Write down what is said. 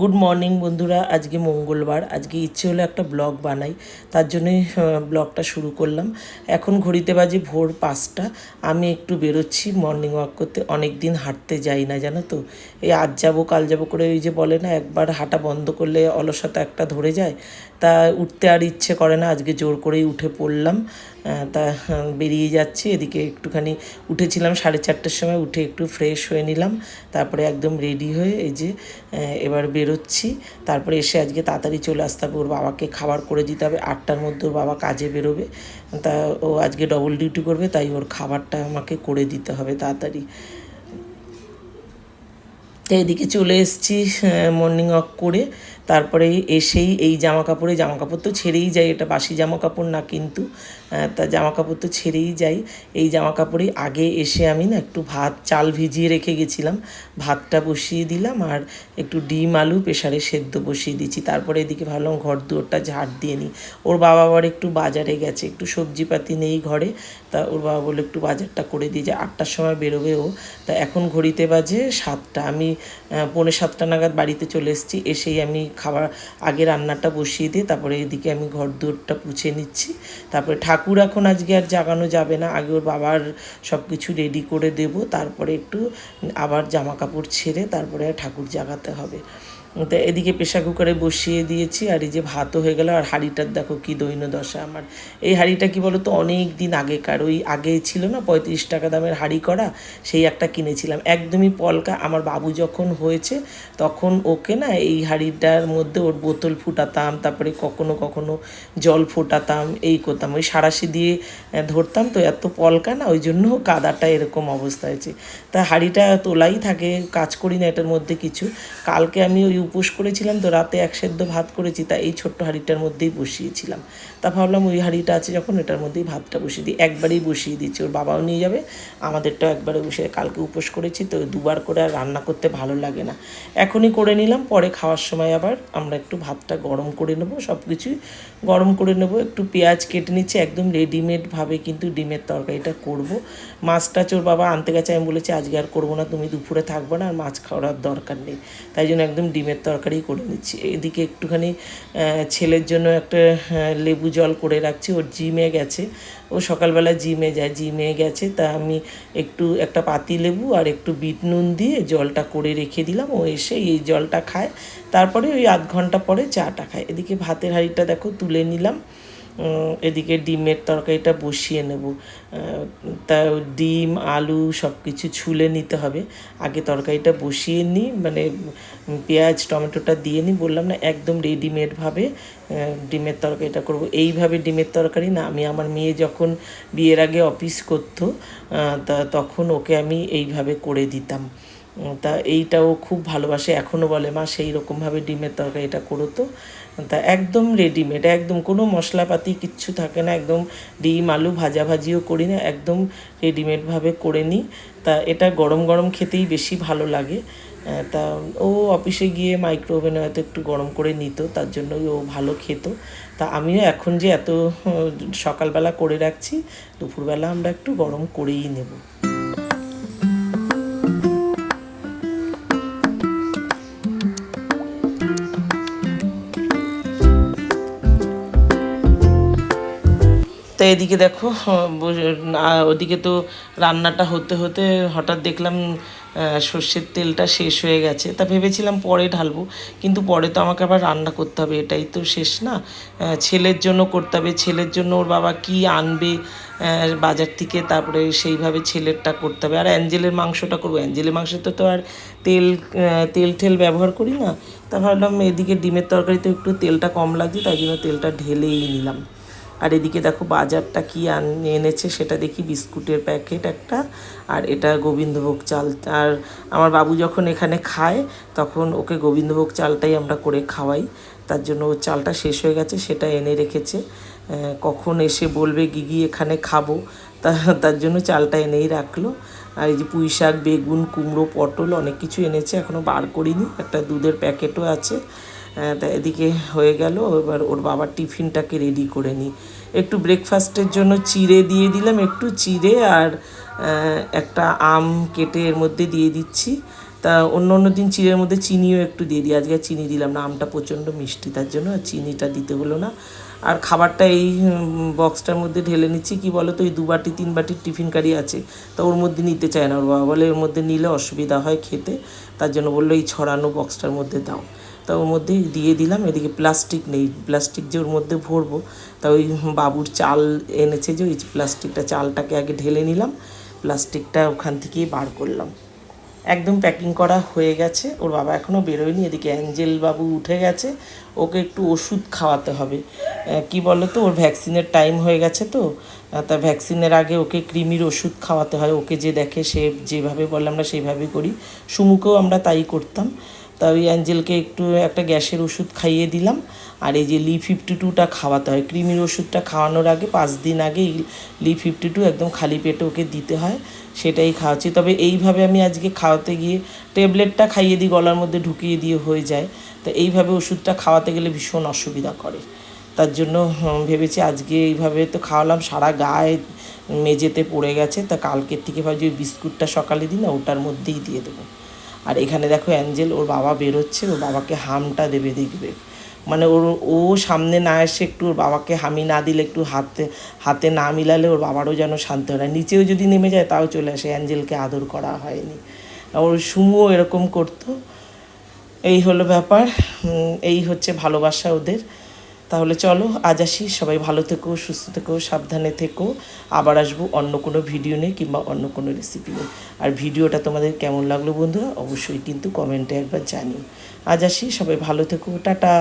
Good morning বন্ধুরা। আজকে মঙ্গলবার। আজকে ইচ্ছে হলো একটা ব্লগ বানাই। তার জন্যই ব্লগটা শুরু করলাম। এখন ঘড়িতে বাজে ভোর পাঁচটা। আমি একটু বেরোচ্ছি মর্নিং ওয়াক করতে। অনেক দিন হাঁটতে যাই না, জানো তো? এই আজ যাব, কাল যাব করে ওই যে বলে না, একবার হাঁটা বন্ধ করলে অলসতা একটা ধরে যায়। তা উঠতে আর ইচ্ছে করে না। আজকে জোর করেই উঠে পড়লাম। তা বেরিয়ে যাচ্ছি। এদিকে একটুখানি উঠেছিলাম, সাড়ে চারটের সময় উঠে একটু ফ্রেশ হয়ে নিলাম। তারপরে একদম রেডি হয়ে এই যে এবার বেরোচ্ছি। তারপরে এসে আজকে তাড়াতাড়ি চলে আসতে হবে। ওর বাবাকে খাবার করে দিতে হবে। আটটার মধ্যে ওর বাবা কাজে বেরোবে। তা, ও আজকে ডবল ডিউটি করবে, তাই ওর খাবারটা আমাকে করে দিতে হবে তাড়াতাড়ি। তো এদিকে চলে এসেছি মর্নিং ওয়াক করে। তারপরে এসেই এই জামা কাপড়ে জামা কাপড় তো ছেড়েই যাই এটা বাসি জামা কাপড় না কিন্তু তা জামা কাপড় তো ছেড়েই যাই এই জামা কাপড়েই আগে এসে আমি না একটু ভাত, চাল ভিজিয়ে রেখে গেছিলাম। ভাতটা বসিয়ে দিলাম আর একটু ডিম, আলু প্রেশারে সেদ্ধ বসিয়ে দিচ্ছি তারপরে এদিকে ভাবলাম ঘর দুয়ারটা ঝাড় দিয়ে নিই। ওর বাবা আবার একটু বাজারে গেছে, একটু সবজিপাতি নেই ঘরে। তা ওর বাবা বলে একটু বাজারটা করে দিয়ে যে, আটটার সময় বেরোবে ও। তা এখন ঘড়িতে বাজে সাতটা। আমি পৌনে সাতটা নাগাদ বাড়িতে চলে এসেছি। এসেই আমি খাবার আগে রান্নাটা বসিয়ে দিয়ে তারপরে এদিকে আমি ঘর দুয়ারটা পুছে নিচ্ছি। তারপরে ঠাকুর এখন আজকে আর জাগানো যাবে না, আগে ওর বাবার সব কিছু রেডি করে দেব, তারপরে একটু আবার জামা কাপড় ছেড়ে তারপরে ঠাকুর জাগাতে হবে। তো এদিকে প্রেশার কুকারে বসিয়ে দিয়েছি, আর এই যে ভাতও হয়ে গেল, আর হাঁড়িটার দেখো কি দৈন্য দশা আমার। এই হাঁড়িটা কি বলো তো অনেক দিন আগেকার, ওই আগে ছিল না, পঁয়ত্রিশ টাকা দামের হাঁড়ি করা, সেই একটা কিনেছিলাম। একদমই পলকা, আমার বাবু যখন হয়েছে, তখন ওকে না এই হাঁড়িটার মধ্যে ওর বোতল ফুটাতাম, তারপরে কখনো কখনো জল ফোটাতাম, এই করতাম। ওই সাঁড়াশি দিয়ে ধরতাম তো, এত পলকা না, ওই জন্য কাদাটা এরকম অবস্থা হয়েছে তা হাঁড়িটা তোলাই থাকে, কাজ করি না এটার মধ্যে কিছু। কালকে আমি ওই উপোস করেছিলাম তো রাতে এক সেদ্ধ ভাত করেছি তা এই ছোট্ট হাঁড়িটার মধ্যেই বসিয়েছিলাম। তা ভাবলাম ওই হাঁড়িটা আছে যখন এটার মধ্যেই ভাতটা বসিয়ে দিই। একবারেই বসিয়ে দিচ্ছি, ওর বাবাও নিয়ে যাবে। আমাদেরটাও একবারে বসে কালকে উপোস করেছি, তো দুবার করে আর রান্না করতে ভালো লাগে না। এখনই করে নিলাম, পরে খাওয়ার সময় আবার আমরা একটু ভাতটা গরম করে নেব সব কিছুই গরম করে নেব। একটু পেঁয়াজ কেটে নিচ্ছি, একদম রেডিমেডভাবে কিন্তু ডিমের তরকারিটা করব। মাছটা চোর বাবা আনতে গেছে, আমি বলেছি, আজকে আর করব না, তুমি দুপুরে থাকবে না, আর মাছ খাওয়ার দরকার নেই। তাই জন্য একদম ডিমের তরকারি করে নিচ্ছি। এদিকে একটুখানি ছেলের জন্য একটা লেবু জল করে রাখছি, ওর জিমে গেছে। ও সকালবেলা জিমে যায় জিমে গেছে, তা আমি একটু একটা পাতি লেবু আর একটু বিট নুন দিয়ে জলটা করে রেখে দিলাম। ও এসে এই জলটা খায়, তারপরে ওই আধ ঘণ্টা পরে চাটা খায়। এদিকে ভাতের হাঁড়িটা দেখো তুলে নিলাম। এদিকে ডিমের তরকারিটা বসিয়ে নেব। তা ডিম, আলু সব কিছু ছুলে নিতে হবে। আগে তরকারিটা বসিয়ে নিই মানে পেঁয়াজ, টমেটোটা দিয়ে নিই। বললাম না, একদম রেডিমেডভাবে ডিমের তরকারিটা করব। এইভাবে ডিমের তরকারি না, আমি আমার মেয়ে যখন বিয়ের আগে অফিস করতো তা তখন ওকে আমি এইভাবে করে দিতাম। তা এইটাও খুব ভালোবাসে এখনও বলে, মা, সেই রকমভাবে ডিমের তরকারিটা করো তো। তা একদম রেডিমেড একদম কোনো মশলাপাতি কিচ্ছু থাকে না, একদম ডিম, আলু ভাজা ভাজিও করি না, একদম রেডিমেডভাবে করে নিই তা এটা গরম গরম খেতেই বেশি ভালো লাগে। তা ও অফিসে গিয়ে মাইক্রো ওভেনে হয়তো একটু গরম করে নিত, তার জন্যই ও ভালো খেত। তা আমিও এখন যে এত সকালবেলা করে রাখছি, দুপুরবেলা আমরা একটু গরম করেই নেব। তো এদিকে দেখো না- ওদিকে তো রান্নাটা হতে হতে হঠাৎ দেখলাম সর্ষের তেলটা শেষ হয়ে গেছে। তা ভেবেছিলাম পরে ঢালবো, কিন্তু পরে তো আমাকে আবার রান্না করতে হবে, এটাই তো শেষ না। ছেলের জন্য করতে হবে, ছেলের জন্য ওর বাবা কি আনবে বাজার থেকে, তারপরে সেইভাবে ছেলেরটা করতে হবে। আর অ্যাঞ্জেলের মাংসটা করব, অ্যাঞ্জেলের মাংস তো তো আর তেল তেল ঠেল ব্যবহার করি না। তা ভাবলাম এদিকে ডিমের তরকারিতে একটু তেলটা কম লাগছে, তাই জন্য তেলটা ঢেলেই নিলাম। আর এদিকে দেখো বাজারটা কি আন- এনেছে সেটা দেখি বিস্কুটের প্যাকেট একটা, আর এটা গোবিন্দভোগ চাল, আর আমার বাবু যখন এখানে খায় তখন ওকে গোবিন্দভোগ চালটাই আমরা করে খাওয়াই, তার জন্য ওর চালটা শেষ হয়ে গেছে, সেটা এনে রেখেছে। কখন এসে বলবে, গিগি, এখানে খাব। তা, তার জন্য চালটা এনেই রাখল। আর এই যে পুঁই শাক, বেগুন, কুমড়ো, পটল অনেক কিছু এনেছে এখনও বার করিনি। একটা দুধের প্যাকেটও আছে। তা এদিকে হয়ে গেল। এবার ওর বাবার টিফিনটাকে রেডি করে নিই একটু ব্রেকফাস্টের জন্য চিড়ে দিয়ে দিলাম, একটু চিড়ে আর একটা আম কেটে এর মধ্যে দিয়ে দিচ্ছি। তা অন্য অন্য দিন চিড়ের মধ্যে চিনিও একটু দিয়ে দিই। আজকে চিনি দিলাম না, আমটা প্রচণ্ড মিষ্টি, তার জন্য আর চিনিটা দিতে হলো না। আর খাবারটা এই বক্সটার মধ্যে ঢেলে নিচ্ছি। কি বলো তো ওই দু বাটি, তিন বাটির টিফিন কারি আছে। তা ওর মধ্যে নিতে চায় না। ওর বাবা বলে ওর মধ্যে নিলে অসুবিধা হয় খেতে। তার জন্য বলল, এই ছড়ানো বক্সটার মধ্যে দাও। তা ওর মধ্যে দিয়ে দিলাম। এদিকে প্লাস্টিক নেই। প্লাস্টিক যে ওর মধ্যে ভরবো, তা ওই বাবুর চাল এনেছে যে ওই প্লাস্টিকটা চালটাকে আগে ঢেলে নিলাম। প্লাস্টিকটা ওখান থেকেই বার করলাম। একদম প্যাকিং করা হয়ে গেছে। ওর বাবা এখনও বেরোয়নি। এদিকে অ্যাঞ্জেল বাবু উঠে গেছে। ওকে একটু ওষুধ খাওয়াতে হবে। কি বলো তো ওর ভ্যাকসিনের টাইম হয়ে গেছে তো। তা ভ্যাকসিনের আগে ওকে কৃমির ওষুধ খাওয়াতে হয়। ওকে যে দেখে সে যেভাবে বলে আমরা সেইভাবেই করি। সুমুকেও আমরা তাই করতাম। তা ওই অ্যাঞ্জেলকে একটু একটা গ্যাসের ওষুধ খাইয়ে দিলাম। আর এই যে লি ফিফটি টুটা খাওয়াতে হয়। কৃমির ওষুধটা খাওয়ানোর আগে পাঁচ দিন আগে লি ফিফটি টু একদম খালি পেটে ওকে দিতে হয়। সেটাই খাওয়াচ্ছি। তবে এইভাবে আমি আজকে খাওয়াতে গিয়ে ট্যাবলেটটা খাইয়ে দিই, গলার মধ্যে ঢুকিয়ে দিয়ে হয়ে যায়। তো এইভাবে ওষুধটা খাওয়াতে গেলে ভীষণ অসুবিধা করে। তার জন্য ভেবেছি আজকে এইভাবে তো খাওয়ালাম, সারা গায়ে মেঝেতে পড়ে গেছে, তা কালকের থেকে ভাবছি ওই বিস্কুটটা সকালে দিই না, ওটার মধ্যেই দিয়ে দেবো। আর এখানে দেখো অ্যাঞ্জেল, ওর বাবা বেরোচ্ছে, ওর বাবাকে হামটা দেবে, দেখবে। মানে ওর, ও সামনে না এসে একটু ওর বাবাকে হামি না দিলে, একটু হাতে হাতে না মিলালে ওর বাবারও যেন শান্ত হয় নিচেও যদি নেমে যায়, তাও চলে আসে, অ্যাঞ্জেলকে আদর করা হয়নি। ওর সুমুও এরকম করতো। এই হলো ব্যাপার এই হচ্ছে ভালোবাসা ওদের। তাহলে চলো, আজ আসি। সবাই ভালো থেকো, সুস্থ থেকো, সাবধানে থেকো। আবার আসব অন্য কোনো ভিডিও নিয়ে কিংবা অন্য কোনো রেসিপি নিয়ে। আর ভিডিওটা তোমাদের কেমন লাগল বন্ধুরা, অবশ্যই কিন্তু কমেন্টে একবার জানিও। আজ আসি, সবাই ভালো থেকো, টাটা।